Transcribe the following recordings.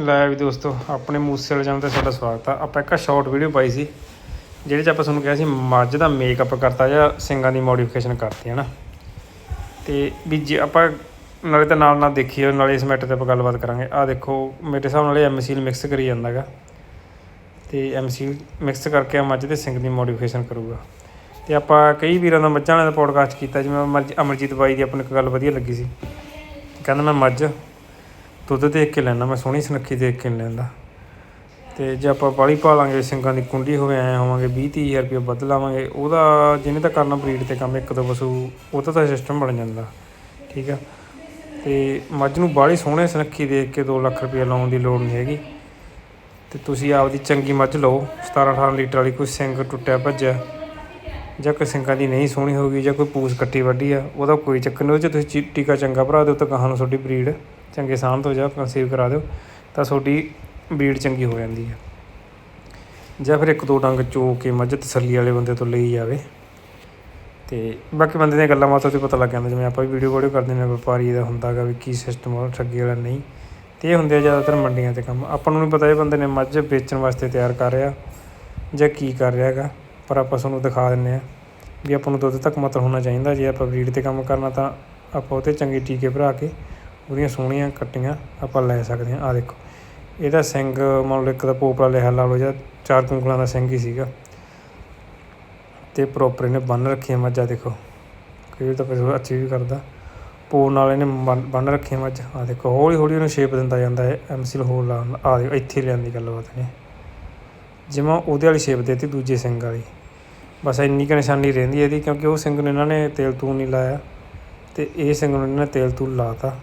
ਲੈ ਵੀ ਦੋਸਤੋ, ਆਪਣੇ ਮੂਸੇ ਵਾਲੇ ਚੈਨਲ ਤੇ ਸਾਡਾ ਸਵਾਗਤ ਆ। ਆਪਾਂ ਇੱਕ ਸ਼ਾਰਟ ਵੀਡੀਓ ਪਾਈ ਸੀ, ਜਿਹੜੇ ਚ ਆਪਾਂ ਤੁਹਾਨੂੰ ਕਿਹਾ ਸੀ ਮੱਝ ਦਾ ਮੇਕਅਪ ਕਰਤਾ ਜਾਂ ਸਿੰਗਾਂ ਦੀ ਮੋਡੀਫਿਕੇਸ਼ਨ ਕਰਤੀ ਹੈ ਨਾ ਤੇ ਵੀ ਜੇ ਆਪਾਂ ਨਾਲੇ ਤਾਂ ਨਾਲ ਨਾਲ ਦੇਖੀਏ, ਨਾਲੇ ਇਸ ਮੈਟਰ ਤੇ ਆਪਾਂ ਗੱਲਬਾਤ ਕਰਾਂਗੇ। ਆ ਦੇਖੋ, ਮੇਰੇ ਹਿਸਾਬ ਨਾਲ ਇਹ ਐਮਸੀਲ ਮਿਕਸ ਕਰੀ ਜਾਂਦਾ ਗਾ ਤੇ ਐਮਸੀਲ ਮਿਕਸ ਕਰਕੇ ਮੱਝ ਦੇ ਸਿੰਗ ਦੀ ਮੋਡੀਫਿਕੇਸ਼ਨ ਕਰੂਗਾ। ਤੇ ਆਪਾਂ ਕਈ ਵੀਰਾਂ ਦਾ ਮੱਝਾਂ ਵਾਲੇ ਦਾ ਪੋਡਕਾਸਟ ਕੀਤਾ, ਜਿਵੇਂ ਅਮਰ- ਅਮਰਜੀਤ ਬਾਈ ਦੀ ਆਪਾਂ ਇੱਕ ਗੱਲ ਵਧੀਆ ਲੱਗੀ ਸੀ। ਕਹਿੰਦਾ ਮੈਂ ਮੱਝ ਦੁੱਧ ਦੇਖ ਕੇ ਲੈਣਾ ਮੈਂ ਸੋਹਣੀ ਸੁਨੱਖੀ ਦੇਖ ਕੇ ਨੀ ਲੈਂਦਾ। ਤੇ ਜੇ ਆਪਾਂ ਬਾਲੀ ਪਾ ਲਾਂਗੇ ਸਿੰਗਾਂ ਦੀ ਕੁੰਡੀ ਹੋਵੇ, ਐ ਹੋਵਾਂਗੇ 20 30000 ਰੁਪਏ ਵੱਧ ਲਾਵਾਂਗੇ, ਉਹਦਾ ਜਿਹਨੇ ਤਾਂ ਕਰਨਾ ਬਰੀਡ ਤੇ ਕੰਮ, ਇੱਕ ਦੋ ਪਸ਼ੂ ਉਹਦਾ ਤਾਂ ਸਿਸਟਮ ਬਣ ਜਾਂਦਾ, ਠੀਕ ਆ? ਤੇ ਮੱਝ ਨੂੰ ਬਾਲੀ ਸੋਹਣੇ ਸੁਨੱਖੀ ਦੇਖ ਕੇ 2 ਲੱਖ ਰੁਪਏ ਲਾਉਣ ਦੀ ਲੋੜ ਨਹੀਂ ਹੈਗੀ। ਤੇ ਤੁਸੀਂ ਆਪਦੀ ਚੰਗੀ ਮੱਝ ਲਓ 17 18 ਲੀਟਰ ਵਾਲੀ ਕੋਈ ਸਿੰਗ ਟੁੱਟਿਆ ਭੱਜਿਆ, ਜਾਂ ਕੋਈ ਸਿੰਗਾਂ ਦੀ ਨਹੀਂ ਸੋਹਣੀ ਹੋਗੀ ਜਾਂ ਕੋਈ ਪੂਸ ਕੱਟੀ ਵੱਢੀ ਆ, ਉਹਦਾ ਕੋਈ ਚੱਕਰ ਨਹੀਂ, ਉਹ 'ਚ ਤੁਸੀਂ ਚੀ- ਟੀਕਾ ਚੰਗਾ ਭਰਾ ਦਿਓ ਤਾਂ ਕਹਾਂ ਨੂੰ ਤੁਹਾਡੀ ਬਰੀਡ ਚੰਗੇ ਸਾਂਭ ਤੋਂ ਜਾਂ ਕਨਸੀਵ ਕਰਾ ਦਿਓ, ਤਾਂ ਤੁਹਾਡੀ ਬਰੀਡ ਚੰਗੀ ਹੋ ਜਾਂਦੀ ਹੈ। ਜਾਂ ਫਿਰ ਇੱਕ ਦੋ ਡੰਗ ਚੋ ਕੇ ਮੱਝ ਤਸੱਲੀ ਵਾਲੇ ਬੰਦੇ ਤੋਂ ਲਈ ਜਾਵੇ। ਤੇ ਬਾਕੀ ਬੰਦੇ ਦੀਆਂ ਗੱਲਾਂ ਬਾਤਾਂ 'ਤੇ ਪਤਾ ਲੱਗ ਜਾਂਦਾ, ਜਿਵੇਂ ਆਪਾਂ ਵੀ ਵੀਡੀਓ ਵੀਡੀਓ ਕਰਦੇ ਨੇ, ਵਪਾਰੀ ਦਾ ਹੁੰਦਾਗਾ ਵੀ ਕੀ ਸਿਸਟਮ ਆ, ਠੱਗੀ ਵਾਲਾ ਨਹੀਂ। ਤੇ ਇਹ ਹੁੰਦੇ ਆ ਜ਼ਿਆਦਾਤਰ ਮੰਡੀਆਂ ਤੇ ਕੰਮ। ਆਪਾਂ ਨੂੰ ਨਹੀਂ ਪਤਾ ਇਹ ਬੰਦੇ ਨੇ ਮੱਝ ਵੇਚਣ ਵਾਸਤੇ ਤਿਆਰ ਕਰ ਰਿਹਾ ਜਾਂ ਕੀ ਕਰ ਰਿਹਾ ਹੈਗਾ, ਪਰ ਆਪਾਂ ਤੁਹਾਨੂੰ ਦਿਖਾ ਦਿੰਨੇ ਆ ਵੀ ਆਪਾਂ ਨੂੰ ਦੁੱਧ ਤੱਕ ਮਤਲਬ ਹੋਣਾ ਚਾਹੀਦਾ। ਜੇ ਆਪਾਂ ਬਰੀਡ ਤੇ ਕੰਮ ਕਰਨਾ ਤਾਂ ਆਪਾਂ ਉਹ 'ਤੇ ਚੰਗੇ ਟੀਕੇ ਭਰਾ ਕੇ ਉਹਦੀਆਂ ਸੋਹਣੀਆਂ ਕੱਟੀਆਂ ਆਪਾਂ ਲੈ ਸਕਦੇ ਹਾਂ। ਆ ਦੇਖੋ ਇਹਦਾ ਸਿੰਘ ਮੰਨ ਲਓ ਇੱਕ ਦਾ ਪੋਪਲਾ ਲਿਆ ਲਾ ਲਓ ਜਾਂ ਚਾਰ ਕੁੰਕਲਾਂ ਦਾ ਸਿੰਘ ਹੀ ਸੀਗਾ। ਤੇ ਪ੍ਰੋਪਰ ਇਹਨੇ ਬੰਨ ਰੱਖੀਆਂ ਮੱਝਾਂ ਦੇਖੋ। ਕਈ ਵਾਰ ਤਾਂ ਫਿਰ ਅੱਛੀ ਵੀ ਕਰਦਾ। ਪੋ ਨਾਲ ਇਹਨੇ ਬੰਨ- ਬੰਨ ਰੱਖੀਆਂ ਮੱਝ। ਆ ਦੇਖੋ, ਹੌਲੀ ਹੌਲੀ ਉਹਨੂੰ ਸ਼ੇਪ ਦਿੰਦਾ ਜਾਂਦਾ ਹੈ ਐਮਸੀਲ ਹੋਰ ਲਾਉਣ ਆ ਦੇਖੋ, ਇੱਥੇ ਲਿਆਂਦੀ ਗੱਲਬਾਤ ਨੇ ਜਿਵੇਂ ਉਹਦੇ ਵਾਲੀ ਸ਼ੇਪ ਦੇਤੀ ਦੂਜੇ ਸਿੰਘ ਵਾਲੀ। ਬਸ ਇੰਨੀ ਕੁ ਨਿਸ਼ਾਨੀ ਰਹਿੰਦੀ ਇਹਦੀ ਕਿਉਂਕਿ ਉਹ ਸਿੰਘ ਨੂੰ ਇਹਨਾਂ ਨੇ ਤੇਲ ਤੂਲ ਨਹੀਂ ਲਾਇਆ। ਤੇ ਇਹ ਸਿੰਘ ਨੂੰ ਇਹਨਾਂ ਨੇ ਤੇਲ ਤੂਲ ਲਾਤਾ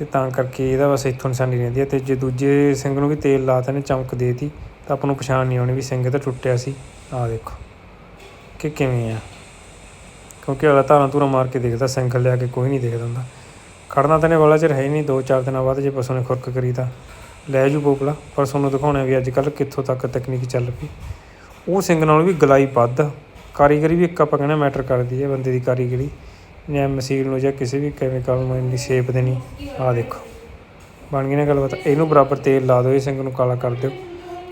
ਤੇ ਤਾਂ ਕਰਕੇ ਇਹਦਾ ਬਸ ਇੱਥੋਂ ਨਿਸ਼ਾਨੀ ਰਹਿੰਦੀ ਹੈ ਤੇ ਜੇ ਦੂਜੇ ਸਿੰਘ ਨੂੰ ਵੀ ਤੇਲ ਲਾਤਾ ਨੇ ਚਮਕ ਦੇਤੀ, ਤਾਂ ਆਪਾਂ ਨੂੰ ਪਛਾਣ ਨਹੀਂ ਆਉਣੀ ਵੀ ਸਿੰਗ ਤਾਂ ਟੁੱਟਿਆ ਸੀ। ਆਹ ਦੇਖੋ, ਕਿ ਕਿਵੇਂ ਆ। ਕਿਉਂਕਿ ਅਗਲਾ ਧਾਰਾਂ ਧੂਰਾ ਮਾਰ ਕੇ ਦੇਖਦਾ ਸਿੰਘ ਲਿਆ ਕੇ ਕੋਈ ਨਹੀਂ ਦੇਖਦਾ ਹੁੰਦਾ। ਖੜਨਾ ਤਾਂ ਨੇ ਵਾਲਾ ਚਿਰ ਹੈ ਹੀ ਨਹੀਂ ਦੋ ਚਾਰ ਦਿਨਾਂ ਬਾਅਦ ਜੇ ਪਸ਼ੂ ਨੇ ਖੁਰਕ ਕਰੀ ਤਾਂ। ਲੈ ਜੂ ਬੋਪਲਾ, ਪਰ ਤੁਹਾਨੂੰ ਦਿਖਾਉਣਾ ਵੀ ਅੱਜ ਕੱਲ੍ਹ ਕਿੱਥੋਂ ਤੱਕ ਤਕਨੀਕ ਚੱਲ ਪਈ। ਉਹ ਸਿੰਗ ਨਾਲੋਂ ਵੀ ਗਲਾਈ ਵੱਧ। ਕਾਰੀਗਰੀ ਵੀ ਇੱਕ ਆਪਾਂ ਕਹਿੰਦੇ ਮੈਟਰ ਕਰਦੀ ਹੈ ਬੰਦੇ ਦੀ ਕਾਰੀਗਰੀ। ਜਾਂ ਮਸ਼ੀਨ ਨੂੰ ਜਾਂ ਕਿਸੇ ਵੀ ਕੈਮੀਕਲ ਨੂੰ ਇੰਨੀ ਸ਼ੇਪ ਦੇਣੀ, ਆਹ ਦੇਖੋ। ਬਣ ਗਈ ਨਾ ਗੱਲਬਾਤ। ਇਹਨੂੰ ਬਰਾਬਰ ਤੇਲ ਲਾ ਦਿਓ, ਇਹ ਸਿੰਗ ਨੂੰ ਕਾਲਾ ਕਰ ਦਿਓ।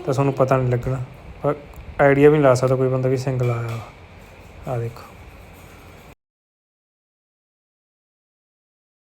ਤਾਂ ਤੁਹਾਨੂੰ ਪਤਾ ਨਹੀਂ ਲੱਗਣਾ। ਪਰ ਆਈਡੀਆ ਵੀ ਨਹੀਂ ਲਾ ਸਕਦਾ ਕੋਈ ਬੰਦਾ ਵੀ ਸਿੰਗ ਲਾਇਆ ਵਾ ਆਹ ਦੇਖੋ।